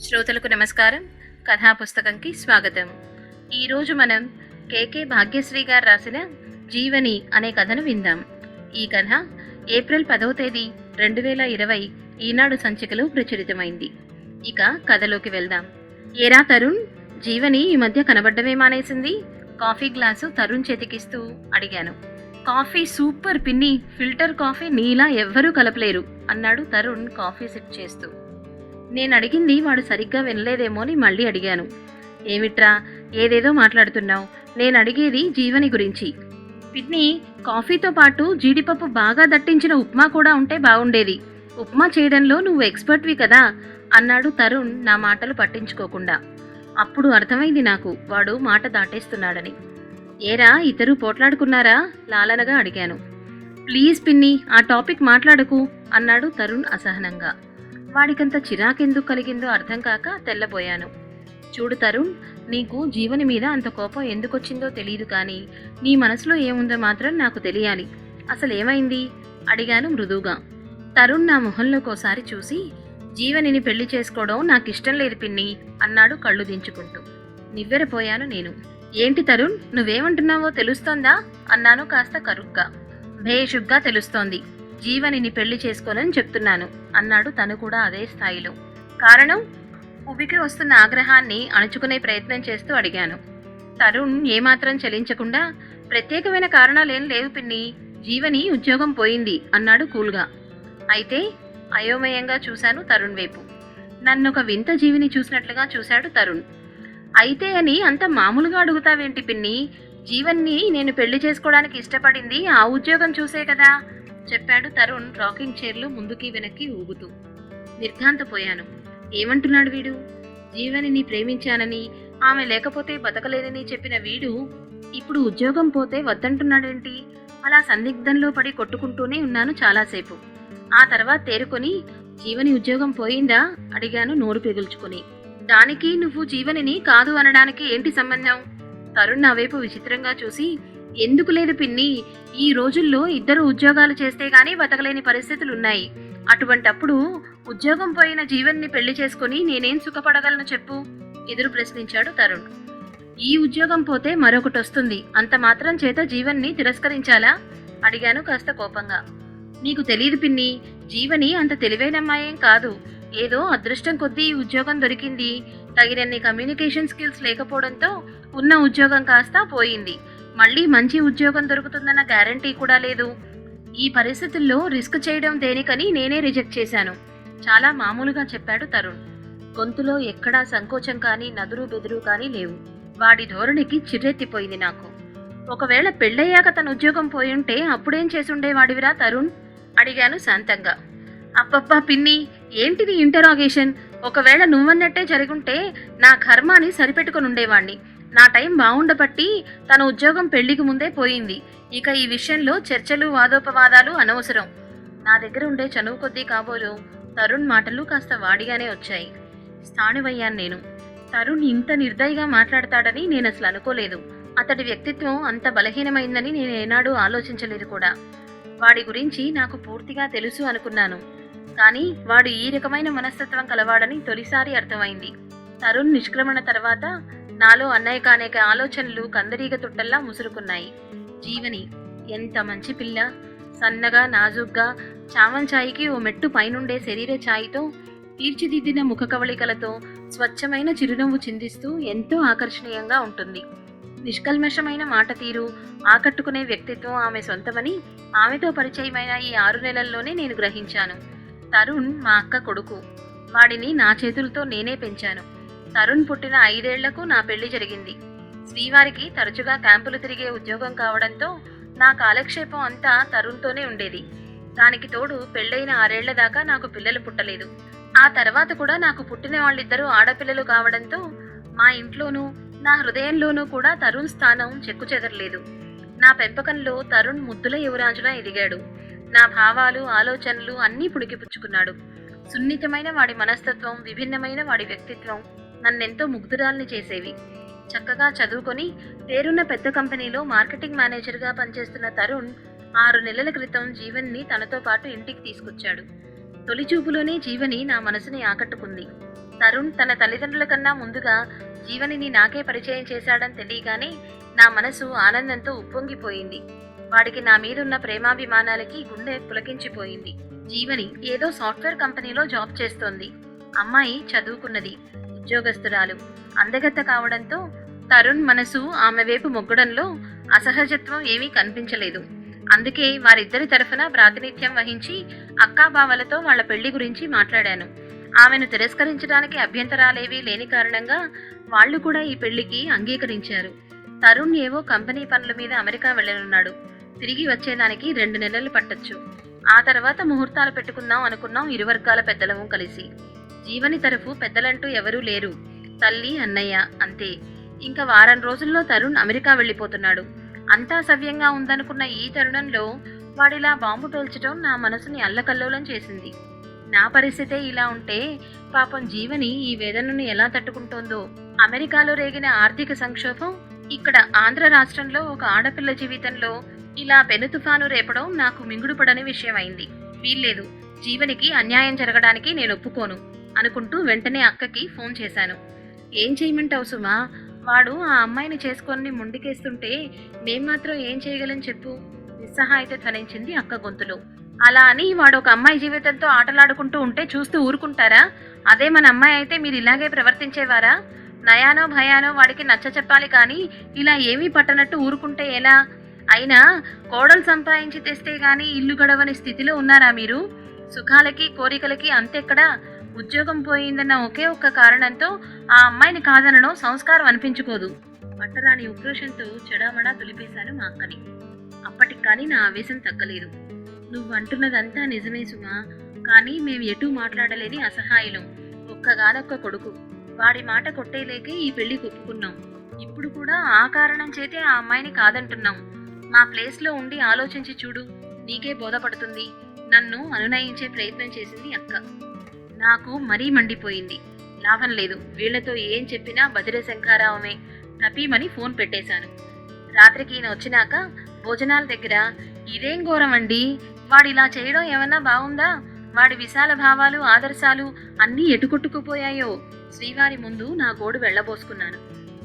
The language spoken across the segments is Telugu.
శ్రోతలకు నమస్కారం. కథా పుస్తకంకి స్వాగతం. ఈరోజు మనం కేకే భాగ్యశ్రీ గారు రాసిన జీవని అనే కథను విందాం. ఈ కథ ఏప్రిల్ పదవ తేదీ రెండు వేల ఇరవై ఈనాడు సంచికలో ప్రచురితమైంది. ఇక కథలోకి వెళ్దాం. ఏరా తరుణ్ జీవని ఈ మధ్య కనబడ్డమే మానేసింది? కాఫీ గ్లాసు తరుణ్ చేతికిస్తూ అడిగాను. కాఫీ సూపర్ పిన్ని ఫిల్టర్ కాఫీ నీలా ఎవ్వరూ కలపలేరు అన్నాడు తరుణ్ కాఫీ సిప్ చేస్తూ. నేను అడిగింది వాడు సరిగ్గా వినలేదేమో అని మళ్ళీ అడిగాను. ఏమిట్రా ఏదేదో మాట్లాడుతున్నావు. నేను అడిగేది జీవని గురించి. పిన్ని కాఫీతో పాటు జీడిపప్పు బాగా దట్టించిన ఉప్మా కూడా ఉంటే బాగుండేది. ఉప్మా చేయడంలో నువ్వు ఎక్స్పర్ట్వి కదా అన్నాడు తరుణ్ నా మాటలు పట్టించుకోకుండా. అప్పుడు అర్థమైంది నాకు వాడు మాట దాటేస్తున్నాడని. ఏరా ఇద్దరు పోట్లాడుకున్నారా? లాలనగా అడిగాను. ప్లీజ్ పిన్ని ఆ టాపిక్ మాట్లాడకు అన్నాడు తరుణ్ అసహనంగా. వాడికంత చిరాకెందుకు కలిగిందో అర్థం కాక తెల్లబోయాను. చూడు తరుణ్ నీకు జీవని మీద అంత కోపం ఎందుకొచ్చిందో తెలియదు కానీ నీ మనసులో ఏముందో మాత్రం నాకు తెలియాలి. అసలు ఏమైంది అడిగాను మృదువుగా. తరుణ్ నా మొహంలోకోసారి చూసి జీవనిని పెళ్ళి చేసుకోవడం నాకు ఇష్టం లేదు పిన్ని అన్నాడు కళ్ళు దించుకుంటూ. నివ్వెరపోయాను నేను. ఏంటి తరుణ్ నువ్వేమంటున్నావో తెలుస్తోందా? అన్నాను కాస్త కరుగ్గా. భేషుగ్గా తెలుస్తోంది. జీవనిని పెళ్ళి చేసుకోనని చెప్తున్నాను అన్నాడు తను కూడా అదే స్థాయిలో. కారణం? ఉబికి వస్తున్న ఆగ్రహాన్ని అణుచుకునే ప్రయత్నం చేస్తూ అడిగాను. తరుణ్ ఏమాత్రం చలించకుండా ప్రత్యేకమైన కారణాలేం లేవు పిన్ని జీవని ఉద్యోగం పోయింది అన్నాడు కూల్గా. అయితే అయోమయంగా చూశాను తరుణ్ వైపు. నన్ను ఒక వింత జీవిని చూసినట్లుగా చూశాడు తరుణ్. అయితే అని అంత మామూలుగా అడుగుతావేంటి పిన్ని? జీవన్ని నేను పెళ్ళి చేసుకోవడానికి ఇష్టపడింది ఆ ఉద్యోగం చూసే కదా. చెప్పాడు తరుణ్ రాకింగ్ చైర్లో ముందుకి వెనక్కి ఊగుతూ. నిర్ఘాంతపోయాను. ఏమంటున్నాడు వీడు? జీవనిని ప్రేమించానని ఆమె లేకపోతే బతకలేనని చెప్పిన వీడు ఇప్పుడు ఉద్యోగం పోతే వద్దంటున్నాడేంటి? అలా సందిగ్ధంలో పడి కొట్టుకుంటూనే ఉన్నాను చాలాసేపు. ఆ తర్వాత తేరుకొని జీవని ఉద్యోగం పోయిందా? అడిగాను నోరు పిగుల్చుకుని. దానికి నువ్వు జీవనిని కాదు అనడానికి ఏంటి సంబంధం? తరుణ్ నా వైపు విచిత్రంగా చూసి ఎందుకు లేదు పిన్ని? ఈ రోజుల్లో ఇద్దరు ఉద్యోగాలు చేస్తే గానీ బతకలేని పరిస్థితులు ఉన్నాయి అటువంటప్పుడు ఉద్యోగం పోయిన జీవన్ని పెళ్ళి చేసుకుని నేనేం సుఖపడగలను చెప్పు? ఎదురు ప్రశ్నించాడు తరుణ్. ఈ ఉద్యోగం పోతే మరొకటి వస్తుంది. అంత మాత్రం చేత జీవన్ని తిరస్కరించాలా? అడిగాను కాస్త కోపంగా. నీకు తెలియదు పిన్ని. జీవని అంత తెలివైనమ్మాయేం కాదు. ఏదో అదృష్టం కొద్దీ ఈ ఉద్యోగం దొరికింది. తగినన్ని కమ్యూనికేషన్ స్కిల్స్ లేకపోవడంతో ఉన్న ఉద్యోగం కాస్త పోయింది. మళ్ళీ మంచి ఉద్యోగం దొరుకుతుందన్న గ్యారంటీ కూడా లేదు. ఈ పరిస్థితుల్లో రిస్క్ చేయడం దేనికని నేనే రిజెక్ట్ చేశాను. చాలా మామూలుగా చెప్పాడు తరుణ్. గొంతులో ఎక్కడా సంకోచం కానీ నదురు బెదురు కానీ లేవు. వాడి ధోరణికి చిర్రెత్తిపోయింది నాకు. ఒకవేళ పెళ్ళయ్యాక తన ఉద్యోగం పోయుంటే అప్పుడేం చేసుండేవాడివిరా తరుణ్? అడిగాను శాంతంగా. అబ్బబ్బా పిన్ని ఏంటిది ఇంటరాగేషన్ ఒకవేళ నువ్వన్నట్టే జరుగుంటే నా కర్మాని సరిపెట్టుకుని ఉండేవాణ్ణి నా టైం బాగుండబట్టి తన ఉద్యోగం పెళ్ళికి ముందే పోయింది. ఇక ఈ విషయంలో చర్చలు వాదోపవాదాలు అనవసరం. నా దగ్గర ఉండే చనువు కొద్దీ కాబోలు తరుణ్ మాటలు కాస్త వాడిగానే వచ్చాయి. స్థాణువయ్యాను నేను. తరుణ్ ఇంత నిర్దయగా మాట్లాడతాడని నేను అసలు అనుకోలేదు. అతడి వ్యక్తిత్వం అంత బలహీనమైందని నేను ఏనాడూ ఆలోచించలేదు కూడా. వాడి గురించి నాకు పూర్తిగా తెలుసు అనుకున్నాను. కానీ వాడు ఈ రకమైన మనస్తత్వం కలవాడని తొలిసారి అర్థమైంది. తరుణ్ నిష్క్రమణ తర్వాత నాలో అన్నయ్య కానేక ఆలోచనలు కందరీగ తుట్టల్లా ముసురుకున్నాయి. జీవని ఎంత మంచి పిల్ల సన్నగా నాజుగ్గా చామన్ ఛాయికి ఓ మెట్టు పైనుండే శరీర ఛాయితో తీర్చిదిద్దిన ముఖ కవళికలతో స్వచ్ఛమైన చిరునవ్వు చిందిస్తూ ఎంతో ఆకర్షణీయంగా ఉంటుంది. నిష్కల్మషమైన మాట తీరు ఆకట్టుకునే వ్యక్తిత్వం ఆమె సొంతమని ఆమెతో పరిచయమైన ఈ ఆరు నెలల్లోనే నేను గ్రహించాను. తరుణ్ మా అక్క కొడుకు. వాడిని నా చేతులతో నేనే పెంచాను. తరుణ్ పుట్టిన ఐదేళ్ళకు నా పెళ్ళి జరిగింది. శ్రీవారికి తరచుగా క్యాంపులు తిరిగే ఉద్యోగం కావడంతో నా కాలక్షేపం అంతా తరుణ్తోనే ఉండేది. దానికి తోడు పెళ్ళైన ఆరేళ్ళ దాకా నాకు పిల్లలు పుట్టలేదు. ఆ తర్వాత కూడా నాకు పుట్టిన వాళ్ళిద్దరూ ఆడపిల్లలు కావడంతో మా ఇంట్లోనూ నా హృదయంలోనూ కూడా తరుణ్ స్థానం చెక్కు చెదరలేదు. నా పెంపకంలో తరుణ్ ముద్దుల యువరాజులా ఎదిగాడు. నా భావాలు ఆలోచనలు అన్నీ పుడికిపుచ్చుకున్నాడు. సున్నితమైన వాడి మనస్తత్వం విభిన్నమైన వాడి వ్యక్తిత్వం నన్నెంతో ముగ్ధురాల్ని చేసేవి. చక్కగా చదువుకొని పేరున్న పెద్ద కంపెనీలో మార్కెటింగ్ మేనేజర్గా పనిచేస్తున్న తరుణ్ ఆరు నెలల క్రితం జీవన్ని తనతో పాటు ఇంటికి తీసుకొచ్చాడు. తొలి చూపులోనే జీవని నా మనసుని ఆకట్టుకుంది. తరుణ్ తన తల్లిదండ్రుల కన్నా ముందుగా జీవనిని నాకే పరిచయం చేశాడని తెలియగానే నా మనసు ఆనందంతో ఉప్పొంగిపోయింది. వాడికి నా మీదున్న ప్రేమాభిమానాలకి గుండె పులకించిపోయింది. జీవని ఏదో సాఫ్ట్వేర్ కంపెనీలో జాబ్ చేస్తోంది. అమ్మాయి చదువుకున్నది. ఉద్యోగస్తురాలు. అందగత్త కావడంతో తరుణ్ మనసు ఆమె వైపు మొగ్గడంలో అసహజత్వం ఏమీ కనిపించలేదు. అందుకే వారిద్దరి తరఫున ప్రాతినిధ్యం వహించి అక్కాబావలతో వాళ్ళ పెళ్ళి గురించి మాట్లాడాను. ఆమెను తిరస్కరించడానికి అభ్యంతరాలేవీ లేని కారణంగా వాళ్ళు కూడా ఈ పెళ్ళికి అంగీకరించారు. తరుణ్ ఏవో కంపెనీ పనుల మీద అమెరికా వెళ్ళనున్నాడు. తిరిగి వచ్చేదానికి రెండు నెలలు పట్టొచ్చు. ఆ తర్వాత ముహూర్తాలు పెట్టుకుందాం అనుకున్నాం ఇరు వర్గాల పెద్దలము కలిసి. జీవని తరఫు పెద్దలంటూ ఎవరూ లేరు. తల్లి అన్నయ్య అంతే. ఇంకా వారం రోజుల్లో తరుణ్ అమెరికా వెళ్ళిపోతున్నాడు. అంతా సవ్యంగా ఉందనుకున్న ఈ తరుణంలో వాడిలా బాంబు పేల్చడం నా మనసుని అల్లకల్లోలం చేసింది. నా పరిస్థితే ఇలా ఉంటే పాపం జీవని ఈ వేదనను ఎలా తట్టుకుంటోందో. అమెరికాలో రేగిన ఆర్థిక సంక్షోభం ఇక్కడ ఆంధ్ర రాష్ట్రంలో ఒక ఆడపిల్ల జీవితంలో ఇలా పెను తుఫాను రేపడం నాకు మింగుడుపడని విషయమైంది. వీల్లేదు. జీవనికి అన్యాయం జరగడానికి నేను ఒప్పుకోను. అనుకుంటూ వెంటనే అక్కకి ఫోన్ చేశాను. ఏం చేయమంటావు సుమా? వాడు ఆ అమ్మాయిని చేసుకొని ముండికేస్తుంటే మేం మాత్రం ఏం చేయగలం చెప్పు. నిస్సహాయత ధ్వనించింది అక్క గొంతులో. అలా అని వాడు ఒక అమ్మాయి జీవితంతో ఆటలాడుకుంటూ ఉంటే చూస్తూ ఊరుకుంటారా? అదే మన అమ్మాయి అయితే మీరు ఇలాగే ప్రవర్తించేవారా? నయానో భయానో వాడికి నచ్చ చెప్పాలి కానీ ఇలా ఏమీ పట్టనట్టు ఊరుకుంటే ఎలా? అయినా కోడలు సంపాదించి తెస్తే కానీ ఇల్లు గడవని స్థితిలో ఉన్నారా మీరు? సుఖాలకి కోరికలకి అంతెక్కడా? ఉద్యోగం పోయిందన్న ఒకే ఒక్క కారణంతో ఆ అమ్మాయిని కాదనడం సంస్కారం అనిపించుకోదు. పట్టరాని ఉక్రోషంతో చెడామడా తులిపేశాను మా అక్కని. అప్పటికి కానీ నా ఆవేశం తగ్గలేదు. నువ్వు అంటున్నదంతా నిజమే సుమా. కానీ మేము ఎటూ మాట్లాడలేని అసహాయులం. ఒక్కగానొక్క కొడుకు. వాడి మాట కొట్టేలేకే ఈ పెళ్ళి ఒప్పుకున్నాం ఇప్పుడు కూడా ఆ కారణం చేతే ఆ అమ్మాయిని కాదంటున్నాం. మా ప్లేస్లో ఉండి ఆలోచించి చూడు. నీకే బోధపడుతుంది. నన్ను అనునయించే ప్రయత్నం చేసింది అక్క. నాకు మరీ మండిపోయింది. లాభం లేదు. వీళ్ళతో ఏం చెప్పినా బదిరే శంఖారావమే. టపీమని ఫోన్ పెట్టేశాను. రాత్రికి ఈయన వచ్చినాక భోజనాల దగ్గర ఇదేం ఘోరం అండి? వాడు ఇలా చేయడం ఏమన్నా బాగుందా? వాడి విశాల భావాలు ఆదర్శాలు అన్నీ ఎటుకొట్టుకుపోయాయో? శ్రీవారి ముందు నా గోడు వెళ్ళబోసుకున్నాను.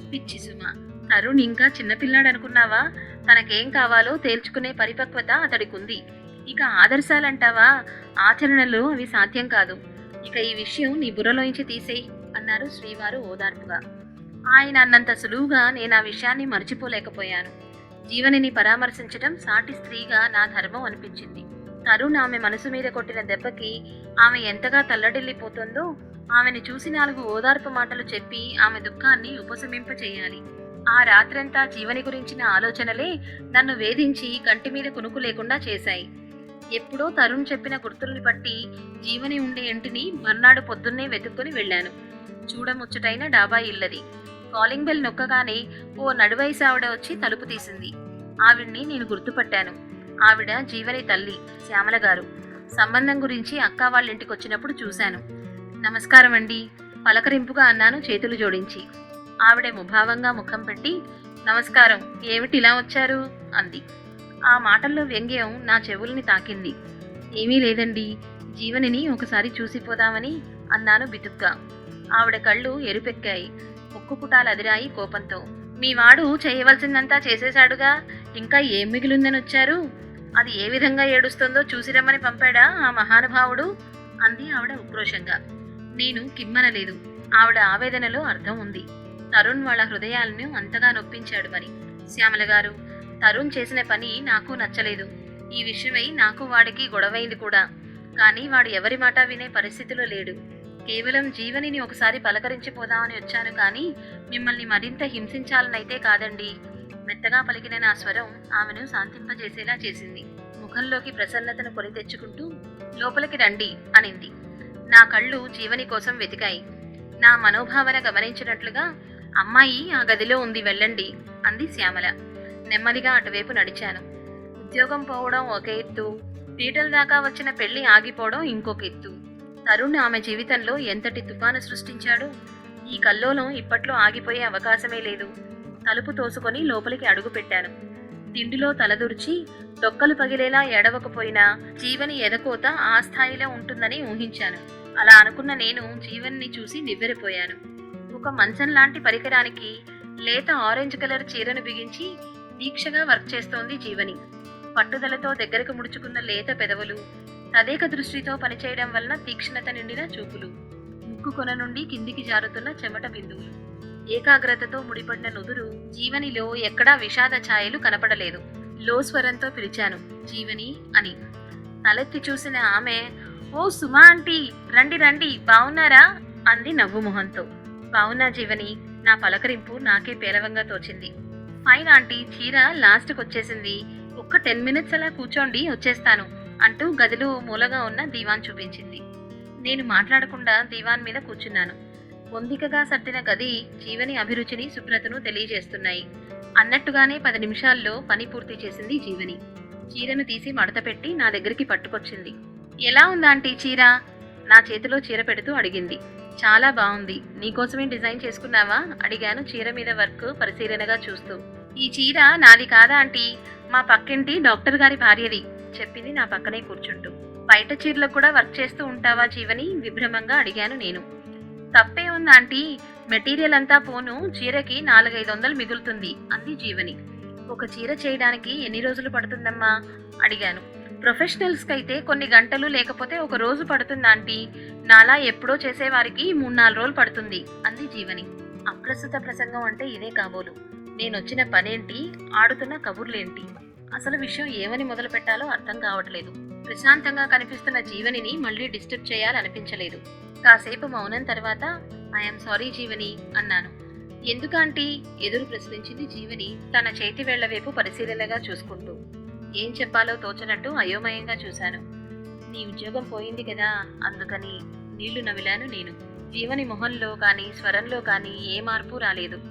పిచ్చి సుమ తరుణ్ ఇంకా చిన్నపిల్లాడనుకున్నావా తనకేం కావాలో తేల్చుకునే పరిపక్వత అతడికి ఉంది ఇక ఆదర్శాలంటావా? ఆచరణలో అవి సాధ్యం కాదు. ఇక ఈ విషయం నీ బుర్రలోంచి తీసేయి అన్నారు శ్రీవారు ఓదార్పుగా. ఆయన అన్నంత సులువుగా నేను ఆ విషయాన్ని మర్చిపోలేకపోయాను. జీవనిని పరామర్శించడం సాటి స్త్రీగా నా ధర్మం అనిపించింది. తరుణ్ ఆమె మనసు మీద కొట్టిన దెబ్బకి ఆమె ఎంతగా తల్లడిల్లిపోతుందో ఆమెను చూసి నాలుగు ఓదార్పు మాటలు చెప్పి ఆమె దుఃఖాన్ని ఉపశమింపచేయాలి. ఆ రాత్రంతా జీవని గురించిన ఆలోచనలే నన్ను వేధించి కంటి మీద కునుకు లేకుండా చేశాయి. ఎప్పుడో తరుణ్ చెప్పిన గుర్తుల్ని బట్టి జీవని ఉండే ఇంటిని మర్నాడు పొద్దున్నే వెతుక్కొని వెళ్ళాను. చూడముచ్చటైన డాబా ఇల్లది. కాలింగ్ బెల్ నొక్కగానే ఓ నడువయసు ఆవిడ వచ్చి తలుపు తీసింది. ఆవిడ్ని నేను గుర్తుపట్టాను. ఆవిడ జీవని తల్లి శ్యామల గారు. సంబంధం గురించి అక్క వాళ్ళ ఇంటికి వచ్చినప్పుడు చూశాను. నమస్కారం అండి పలకరింపుగా అన్నాను చేతులు జోడించి. ఆవిడ ముభావంగా ముఖం పెట్టి నమస్కారం ఏమిటి ఇలా వచ్చారు? అంది. ఆ మాటల్లో వ్యంగ్యం నా చెవుల్ని తాకింది. ఏమీ లేదండి జీవనిని ఒకసారి చూసిపోదామని అన్నాను బితుగ్గా ఆవిడ కళ్ళు ఎరుపెక్కాయి. ఒక్కు పుటాలు అదిరాయి కోపంతో. మీ వాడు చేయవలసిందంతా చేసేశాడుగా ఇంకా ఏం మిగిలిందని వచ్చారు? అది ఏ విధంగా ఏడుస్తుందో చూసిరమ్మని పంపాడా ఆ మహానుభావుడు? అంది ఆవిడ ఉక్రోషంగా. నేను కిమ్మనలేదు. ఆవిడ ఆవేదనలో అర్థం ఉంది. తరుణ్ వాళ్ళ హృదయాలను అంతగా నొప్పించాడు మరి. శ్యామల గారు తరుణ్ చేసిన పని నాకు నచ్చలేదు. ఈ విషయమై నాకు వాడికి గొడవైంది కూడా. కానీ వాడు ఎవరి మాట వినే పరిస్థితిలో లేడు. కేవలం జీవనిని ఒకసారి పలకరించిపోదామని వచ్చాను కానీ మిమ్మల్ని మరింత హింసించాలనైతే కాదండి. మెత్తగా పలికిన నా స్వరం ఆమెను శాంతింపజేసేలా చేసింది. ముఖంలోకి ప్రసన్నతను కొని తెచ్చుకుంటూ లోపలికి రండి అనింది. నా కళ్ళు జీవని కోసం వెతికాయి. నా మనోభావన గమనించినట్లుగా అమ్మాయి ఆ గదిలో ఉంది వెళ్ళండి అంది శ్యామల. నెమ్మదిగా అటువైపు నడిచాను. ఉద్యోగం పోవడం ఒక ఎత్తు పీటల దాకా వచ్చిన పెళ్ళి ఆగిపోవడం ఇంకొక ఎత్తు. తరుణ్ ఆమె జీవితంలో ఎంతటి తుఫాను సృష్టించాడు? ఈ కల్లోలం ఇప్పట్లో ఆగిపోయే అవకాశమే లేదు. తలుపు తోసుకొని లోపలికి అడుగు పెట్టాను. తిండిలో తలదూర్చి డొక్కలు పగిలేలా ఎడవకపోయినా జీవని ఎదకోత ఆ స్థాయిలో ఉంటుందని ఊహించాను. అలా అనుకున్న నేను జీవన్ని చూసి నివ్వెరపోయాను. ఒక మంచం లాంటి పరికరానికి లేత ఆరెంజ్ కలర్ చీరను బిగించి దీక్షగా వర్క్ చేస్తోంది జీవని. పట్టుదలతో దగ్గరకు ముడుచుకున్న లేత పెదవులు తదేక దృష్టితో పనిచేయడం వలన తీక్షణత నిండిన చూపులు. ముక్కు కొన నుండి కిందికి జారుతున్న చెమట బిందువులు. ఏకాగ్రతతో ముడిపడిన నుదురు జీవనిలో ఎక్కడా విషాద ఛాయలు కనపడలేదు. లో స్వరంతో పిలిచాను జీవని అని. తలెత్తి చూసిన ఆమె ఓ సుమా ఆంటీ రండి రండి బావున్నారా? అంది నవ్వు మొహంతో. బావున్నా జీవని నా పలకరింపు నాకే పేలవంగా తోచింది. ఫైన్ ఆంటీ చీర లాస్ట్కి వచ్చేసింది. ఒక్క టెన్ మినిట్స్ అలా కూర్చోండి వచ్చేస్తాను అంటూ గదిలో మూలగా ఉన్న దీవాన్ చూపించింది. నేను మాట్లాడకుండా దీవాన్ మీద కూర్చున్నాను. పొందికగా సర్దిన గది జీవని అభిరుచిని శుభ్రతను తెలియజేస్తున్నాయి. అన్నట్టుగానే పది నిమిషాల్లో పని పూర్తి చేసింది జీవని. చీరను తీసి మడతపెట్టి నా దగ్గరికి పట్టుకొచ్చింది. ఎలా ఉందాంటీ చీర? నా చేతిలో చీర పెడుతూ అడిగింది. చాలా బాగుంది. నీకోసమే డిజైన్ చేసుకున్నావా? అడిగాను చీర మీద వర్క్ పరిశీలనగా చూస్తూ. ఈ చీర నాది కాదా ఆంటీ? మా పక్కింటి డాక్టర్ గారి భార్యది చెప్పింది నా పక్కనే కూర్చుంటూ. బయట చీరలకు కూడా వర్క్ చేస్తూ ఉంటావా జీవని? విభ్రమంగా అడిగాను నేను. తప్పే ఉంది ఆంటీ. మెటీరియల్ అంతా పోను చీరకి నాలుగైదు వందలు మిగులుతుంది అంది జీవని. ఒక చీర చేయడానికి ఎన్ని రోజులు పడుతుందమ్మా? అడిగాను. ప్రొఫెషనల్స్కి అయితే కొన్ని గంటలు లేకపోతే ఒక రోజు పడుతుంది ఆంటీ. నాలా ఎప్పుడో చేసేవారికి మూడు నాలుగు రోజులు పడుతుంది అంది జీవని. అప్రస్తుత ప్రసంగం అంటే ఇదే కాబోలు. నేనొచ్చిన పనేంటి? ఆడుతున్న కబుర్లేంటి? అసలు విషయం ఏమని మొదలు పెట్టాలో అర్థం కావట్లేదు. ప్రశాంతంగా కనిపిస్తున్న జీవనిని మళ్ళీ డిస్టర్బ్ చేయాలనిపించలేదు. కాసేపు మౌనం తర్వాత ఐఎమ్ సారీ జీవని అన్నాను. ఎందుకంటీ? ఎదురు ప్రశ్నించింది జీవని తన చేతి వేళ్ళ వైపు పరిశీలనగా చూసుకుంటూ. ఏం చెప్పాలో తోచనట్టు అయోమయంగా చూశాను. నీ ఉద్యోగం పోయింది కదా అందుకని నీళ్ళు నవిలాను నేను. జీవని మొహంలో కానీ స్వరంలో కానీ ఏ మార్పు రాలేదు.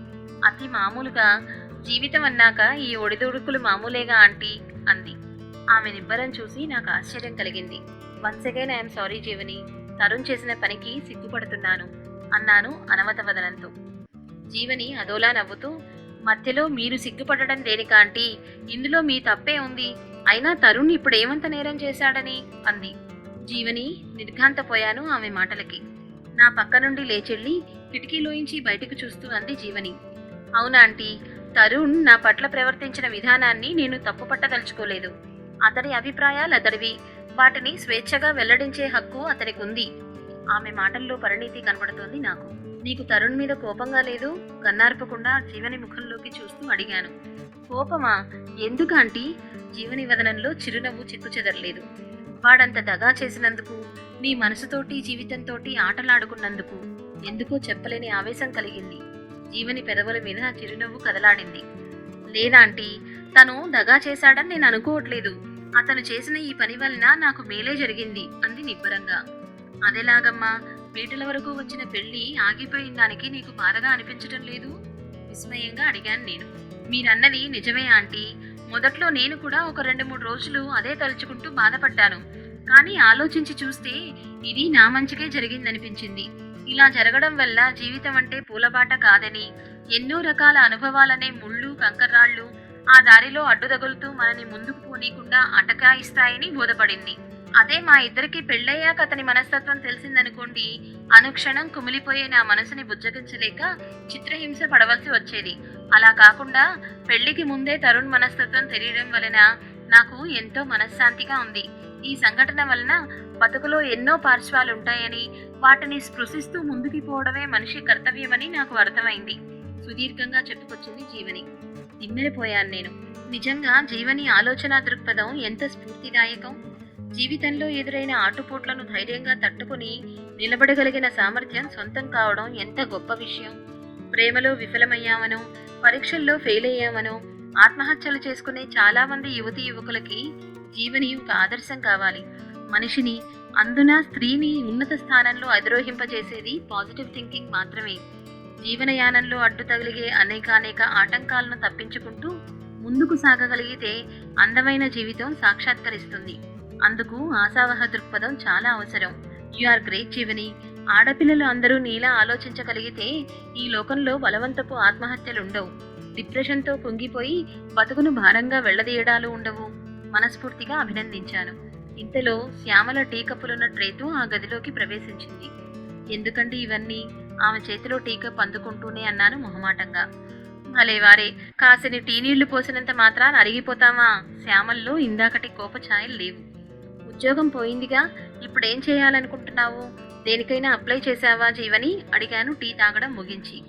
అతి మామూలుగా జీవితం అన్నాక ఈ ఒడిదుడుకులు మామూలేగా ఆంటీ? అంది. ఆమె నిబ్బరం చూసి నాకు ఆశ్చర్యం కలిగింది. Once again I'm sorry Jeevani. Tarun చేసిన పనికి సిగ్గుపడుతున్నాను అన్నాను అనవతవదనంతో. జీవని అదోలా నవ్వుతూ మధ్యలో మీరు సిగ్గుపడడం దేనికా ఆంటీ? ఇందులో మీ తప్పే ఉంది. అయినా తరుణ్ ఇప్పుడు ఏమంత నేరం చేశాడని? అంది. జీవని నిర్ఘాంతపోయాను ఆమె మాటలకి. నా పక్క నుండి లేచెళ్ళి కిటికీలోంచి బయటకు చూస్తూ అంది జీవని. అవునా ఆంటీ? తరుణ్ నా పట్ల ప్రవర్తించిన విధానాన్ని నేను తప్పు పట్టదలుచుకోలేదు అతడి అభిప్రాయాలు అతడివి. వాటిని స్వేచ్ఛగా వెల్లడించే హక్కు అతనికి ఉంది ఆమె మాటల్లో పరిణీతి కనబడుతోంది నాకు. నీకు తరుణ్ మీద కోపంగా లేదు? కన్నార్పకుండా జీవని ముఖంలోకి చూస్తూ అడిగాను. కోపమా? ఎందుకంటీ జీవని వదనంలో చిరునవ్వు చిక్కుచెదరలేదు వాడంత దగా చేసినందుకు నీ మనసుతోటి జీవితంతోటి ఆటలాడుకున్నందుకు ఎందుకో చెప్పలేని ఆవేశం కలిగింది. జీవని పెదవుల మీద చిరునవ్వు కదలాడింది. లేదాంటీ తను దగా చేశాడని నేను అనుకోవట్లేదు. అతను చేసిన ఈ పని వలన నాకు మేలే జరిగింది అంది నిబ్బరంగా. అదేలాగమ్మా వీటిల వరకు వచ్చిన పెళ్ళి ఆగిపోయిన దానికి నీకు బాధగా అనిపించటం లేదు? విస్మయంగా అడిగాను నేను. మీరన్నది నిజమే ఆంటీ. మొదట్లో నేను కూడా ఒక రెండు మూడు రోజులు అదే తలుచుకుంటూ బాధపడ్డాను. కానీ ఆలోచించి చూస్తే ఇది నా మంచికే జరిగిందనిపించింది. ఇలా జరగడం వల్ల జీవితం అంటే పూలబాట కాదని ఎన్నో రకాల అనుభవాలనే ముళ్ళు కంకర్రాళ్ళు ఆ దారిలో అడ్డుదగులుతూ మనని ముందుకు పోనీకుండా అటకాయిస్తాయని బోధపడింది. అదే మా ఇద్దరికి పెళ్ళయ్యాక అతని మనస్తత్వం తెలిసిందనుకోండి అనుక్షణం కుమిలిపోయే నా మనసుని బుజ్జగించలేక చిత్రహింస పడవలసి వచ్చేది. అలా కాకుండా పెళ్ళికి ముందే తరుణ్ మనస్తత్వం తెలియడం వలన నాకు ఎంతో మనశ్శాంతిగా ఉంది. ఈ సంఘటన వలన బతుకులో ఎన్నో పార్శ్వాలు ఉంటాయని వాటిని స్పృశిస్తూ ముందుకు పోవడమే మనిషి కర్తవ్యమని నాకు అర్థమైంది. సుదీర్ఘంగా చెప్పుకొచ్చింది జీవని. దిమ్మెరిపోయాను నేను. నిజంగా జీవని ఆలోచన దృక్పథం ఎంత స్ఫూర్తిదాయకం! జీవితంలో ఎదురైన ఆటుపోట్లను ధైర్యంగా తట్టుకుని నిలబడగలిగిన సామర్థ్యం సొంతం కావడం ఎంత గొప్ప విషయం! ప్రేమలో విఫలమయ్యామనో పరీక్షల్లో ఫెయిల్ అయ్యామనో ఆత్మహత్యలు చేసుకునే చాలామంది యువతి యువకులకి జీవని ఒక ఆదర్శం కావాలి. మనిషిని అందున స్త్రీని ఉన్నత స్థానంలో అధిరోహింపజేసేది పాజిటివ్ థింకింగ్ మాత్రమే. జీవనయానంలో అడ్డు తగిలిగే అనేకానేక ఆటంకాలను తప్పించుకుంటూ ముందుకు సాగగలిగితే అందమైన జీవితం సాక్షాత్కరిస్తుంది. అందుకు ఆశావహ దృక్పథం చాలా అవసరం. You are great Jeevani. ఆడపిల్లలు అందరూ నీలా ఆలోచించగలిగితే ఈ లోకంలో బలవంతపు ఆత్మహత్యలు ఉండవు డిప్రెషన్తో కుంగిపోయి బతుకును భారంగా వెళ్ళదీయడాలు ఉండవు. మనస్ఫూర్తిగా అభినందించాను. ఇంతలో శ్యామల టీ కప్పులున్న ట్రేతో ఆ గదిలోకి ప్రవేశించింది. ఎందుకంటే ఇవన్నీ ఆమె చేతిలో టీ కప్ అందుకుంటూనే అన్నాను మొహమాటంగా. భలే వారే కాసిని టీ నీళ్ళు పోసినంత మాత్రాన అరిగిపోతామా శ్యామల్లో ఇందాకటి కోప ఛాయలు లేవు. ఉద్యోగం పోయిందిగా ఇప్పుడేం చేయాలనుకుంటున్నావు? దేనికైనా అప్లై చేశావా జీవని? అడిగాను టీ తాగడం ముగించి.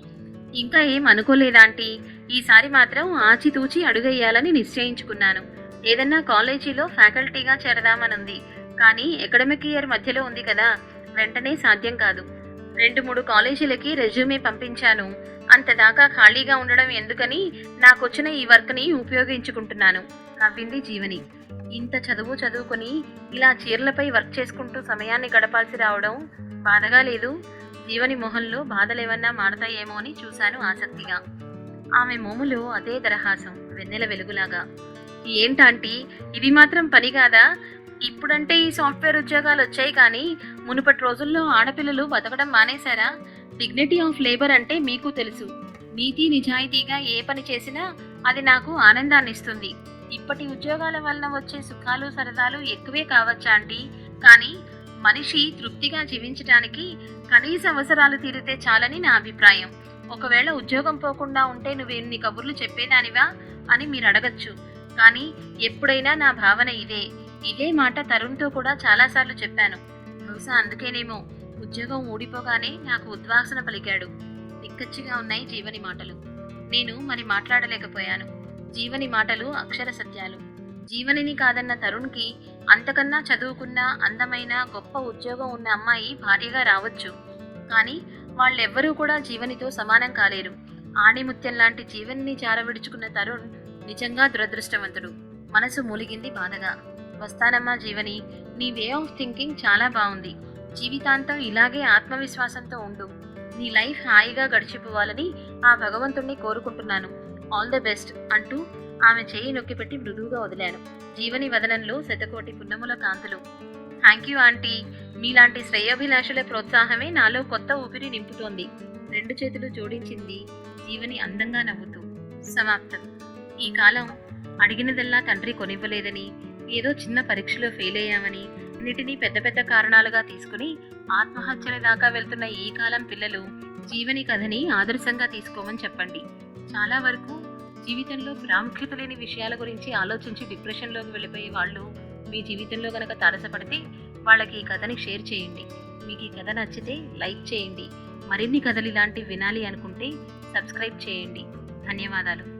ఇంకా ఏం అనుకోలేదాంటీ ఈసారి మాత్రం ఆచితూచి అడుగేయాలని నిశ్చయించుకున్నాను. ఏదన్నా కాలేజీలో ఫ్యాకల్టీగా చేరదామనుంది. కానీ అకాడమిక్ ఇయర్ మధ్యలో ఉంది కదా వెంటనే సాధ్యం కాదు. రెండు మూడు కాలేజీలకి రెజ్యూమే పంపించాను. అంతదాకా ఖాళీగా ఉండడం ఎందుకని నాకొచ్చిన ఈ వర్క్ని ఉపయోగించుకుంటున్నాను. నవ్వింది జీవని. ఇంత చదువు చదువుకొని ఇలా చీరలపై వర్క్ చేసుకుంటూ సమయాన్ని గడపాల్సి రావడం బాధగా లేదు? జీవని మొహంలో బాధలేవన్నా మారతాయేమో అని చూశాను ఆసక్తిగా. ఆమె మోములో అదే దరహాసం వెన్నెల వెలుగులాగా. ఏంటంటీ? ఇది మాత్రం పని కాదా? ఇప్పుడంటే ఈ సాఫ్ట్వేర్ ఉద్యోగాలు వచ్చాయి కానీ మునుపటి రోజుల్లో ఆడపిల్లలు బతకడం మానేశారా? డిగ్నిటీ ఆఫ్ లేబర్ అంటే మీకు తెలుసు. నీతి నిజాయితీగా ఏ పని చేసినా అది నాకు ఆనందాన్ని ఇస్తుంది ఇప్పటి ఉద్యోగాల వలన వచ్చే సుఖాలు సరదాలు ఎక్కువే కావచ్చా అండి కానీ మనిషి తృప్తిగా జీవించడానికి కనీస అవసరాలు తీరితే చాలని నా అభిప్రాయం. ఒకవేళ ఉద్యోగం పోకుండా ఉంటే నువ్వు ఎన్ని కబుర్లు చెప్పేదానివా అని మీరు అడగచ్చు. కానీ ఎప్పుడైనా నా భావన ఇదే. ఇదే మాట తరుణ్తో కూడా చాలాసార్లు చెప్పాను. బహుశా అందుకేనేమో ఉద్యోగం ఊడిపోగానే నాకు ఉద్వాసన పలికాడు. దిక్కచ్చిగా ఉన్నాయి జీవని మాటలు. నేను మరి మాట్లాడలేకపోయాను. జీవని మాటలు అక్షర సత్యాలు. జీవనిని కాదన్న తరుణ్కి అంతకన్నా చదువుకున్న అందమైన గొప్ప ఉద్యోగం ఉన్న అమ్మాయి భార్యగా రావచ్చు. కానీ వాళ్ళెవ్వరూ కూడా జీవనితో సమానం కాలేరు. ఆణిముత్యం లాంటి జీవనిని చారవిడుచుకున్న తరుణ్ నిజంగా దురదృష్టవంతుడు. మనసు మూలిగింది బాధగా. వస్తానమ్మా జీవని నీ వే ఆఫ్ థింకింగ్ చాలా బాగుంది జీవితాంతం ఇలాగే ఆత్మవిశ్వాసంతో ఉండు. నీ లైఫ్ హాయిగా గడిచిపోవాలని ఆ భగవంతుణ్ణి కోరుకుంటున్నాను. ఆల్ ద బెస్ట్ అంటూ ఆమె చేయి నొక్కిపెట్టి మృదువుగా వదిలాను. జీవని వదనంలో శతకోటి పున్నముల కాంతులు. థ్యాంక్ యూ ఆంటీ మీలాంటి శ్రేయోభిలాషుల ప్రోత్సాహమే నాలో కొత్త ఊపిరి నింపుతోంది. రెండు చేతులు జోడించింది. జీవని అందంగా నవ్వుతూ. సమాప్తం. ఈ కాలం అడిగినదల్లా తండ్రి కొనివ్వలేదని ఏదో చిన్న పరీక్షలో ఫెయిల్ అయ్యామని అన్నిటినీ పెద్ద పెద్ద కారణాలుగా తీసుకుని ఆత్మహత్యల దాకా వెళ్తున్న ఈ కాలం పిల్లలు జీవని కథని ఆదర్శంగా తీసుకోమని చెప్పండి. చాలా వరకు జీవితంలో ప్రాముఖ్యత లేని విషయాల గురించి ఆలోచించి డిప్రెషన్లోకి వెళ్ళిపోయే వాళ్ళు మీ జీవితంలో కనుక తారసపడితే వాళ్ళకి ఈ కథని షేర్ చేయండి. మీకు ఈ కథ నచ్చితే లైక్ చేయండి. మరిన్ని కథలు ఇలాంటివి వినాలి అనుకుంటే సబ్స్క్రైబ్ చేయండి. ధన్యవాదాలు.